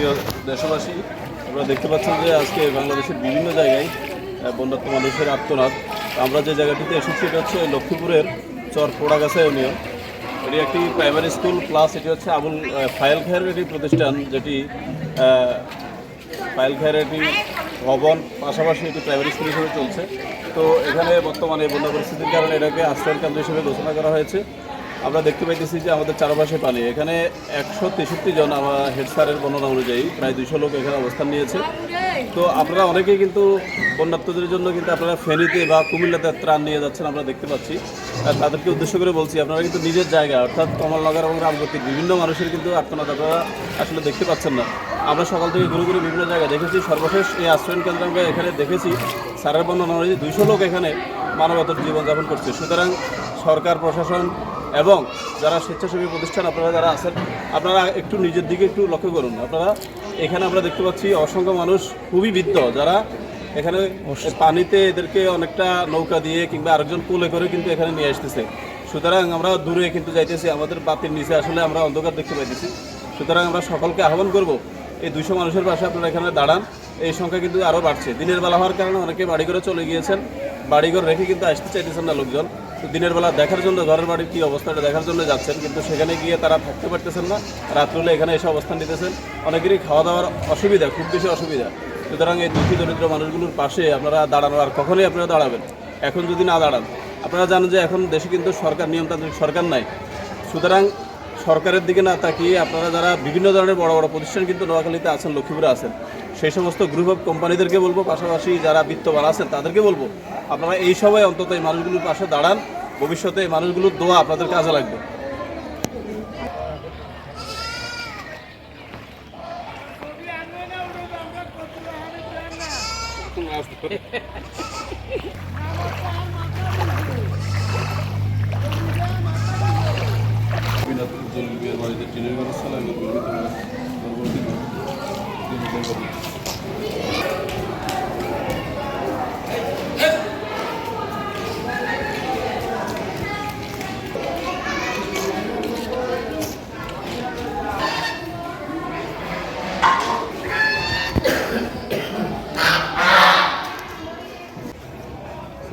প্রিয় দেশবাসী আমরা দেখতে পাচ্ছেন যে আজকে বাংলাদেশের বিভিন্ন জায়গায় বন্যার্থ মানুষের আত্মনাদ আমরা যে জায়গাটিতে এসেছি, এটা হচ্ছে লক্ষ্মীপুরের চর পোড়াগাছা ইউনিয়ন এটি একটি প্রাইমারি স্কুল প্লাস এটি হচ্ছে আবুল ফাইল খায়ের একটি প্রতিষ্ঠান, যেটি ফাইল খায়ের একটি ভবন, পাশাপাশি একটি প্রাইমারি স্কুল হিসেবে চলছে। তো এখানে বর্তমানে বন্যা পরিস্থিতির কারণে এটাকে আশ্রয় কেন্দ্র হিসেবে ঘোষণা করা হয়েছে। আমরা দেখতে পাইতেছি যে আমাদের চারপাশে পানি। এখানে একশো তেষট্টি জন আমার হেড স্যারের বর্ণনা অনুযায়ী প্রায় দুশো লোক এখানে অবস্থান নিয়েছে। তো আপনারা অনেকেই কিন্তু বন্যার্থদের জন্য কিন্তু আপনারা ফেনীতে বা কুমিল্লাতে ত্রাণ নিয়ে যাচ্ছেন, আমরা দেখতে পাচ্ছি। আর তাদেরকে উদ্দেশ্য করে বলছি, আপনারা কিন্তু নিজের জায়গা, অর্থাৎ কমলনগর এবং রামগতির বিভিন্ন মানুষের কিন্তু আপনারা আসলে দেখতে পাচ্ছেন না। আমরা সকাল থেকে ঘুরে ঘুরে বিভিন্ন জায়গায় দেখেছি, সর্বশেষ এই আশ্রয়ণ কেন্দ্র আমরা এখানে দেখেছি। স্যারের বর্ণনা অনুযায়ী দুইশো লোক এখানে মানবতার জীবনযাপন করছে। সুতরাং সরকার, প্রশাসন এবং যারা স্বেচ্ছাসেবী প্রতিষ্ঠান আপনারা যারা আছেন আপনারা একটু নিজের দিকে একটু লক্ষ্য করুন। আপনারা এখানে আমরা দেখতে পাচ্ছি অসংখ্য মানুষ খুবই বৃদ্ধ যারা এখানে পানিতে এদেরকে অনেকটা নৌকা দিয়ে কিংবা আরেকজন কোলে করে কিন্তু এখানে নিয়ে আসতেছে। সুতরাং আমরা দূরে কিন্তু যাইতেছি আমাদের বাতির নিচে আসলে আমরা অন্ধকার দেখতে পাইতেছি। সুতরাং আমরা সকলকে আহ্বান করব এই দুইশো মানুষের পাশে আপনারা এখানে দাঁড়ান। এই সংখ্যা কিন্তু আরও বাড়ছে। দিনের বেলা হওয়ার কারণে অনেকে বাড়ি করে চলে গিয়েছেন। বাড়িঘর রেখে কিন্তু আসতে চাইতেছেন না লোকজন। দিনের বেলা দেখার জন্য ঘরের বাড়ির কী অবস্থাটা দেখার জন্য যাচ্ছেন, কিন্তু সেখানে গিয়ে তারা থাকতে পারতেছেন না। রাত্রলে এখানে এসে অবস্থান নিতেছেন। অনেকেরই খাওয়া দাওয়ার অসুবিধা, খুব বেশি অসুবিধা। সুতরাং এই দুঃখী দরিদ্র মানুষগুলোর পাশে আপনারা দাঁড়ানো আর কখনোই আপনারা দাঁড়াবেন এখন যদি না দাঁড়ান, আপনারা জানেন যে এখন দেশে কিন্তু সরকার, নিয়মতান্ত্রিক সরকার নাই। সুতরাং সরকারের দিকে না তাকিয়ে আপনারা যারা বিভিন্ন ধরনের বড় বড় প্রতিষ্ঠান কিন্তু নোয়াখালীতে আছেন, লক্ষ্মীপুরে আছেন সেই সমস্ত গ্রুপ অফ কোম্পানিদেরকে বলব, পাশাপাশি যারা বিত্তবান আছেন তাদেরকে বলব, আপনারা এই সময় অন্তত এই মানুষগুলোর পাশে দাঁড়ান। ভবিষ্যতে এই মানুষগুলোর দোয়া আপনাদের কাজে লাগবে বাড়িতে টিনের ব্যবস্থা লাগবে। Saya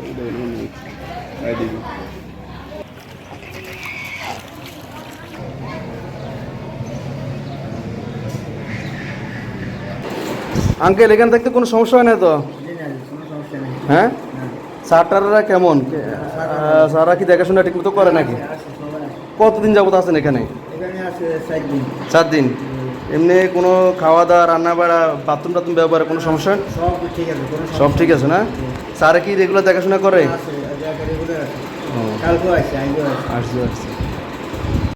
udah ini, ID. Uncle এখান থাকতে কোনো সমস্যা হয় না তো? হ্যাঁ? স্যারটাররা কেমন? স্যাররা কি দেখাশোনা ঠিক মতো করে নাকি? কতদিন যাবত আছেন এখানে? এখানে সাত দিন। চার দিন এমনি কোনো খাওয়া দাওয়া রান্না বাড়া বাথরুম টাথরুম ব্যবহারে কোনো সমস্যা? সব ঠিক আছে সব ঠিক আছে না? স্যারে কি রেগুলার দেখাশোনা করে? আসছে আসছে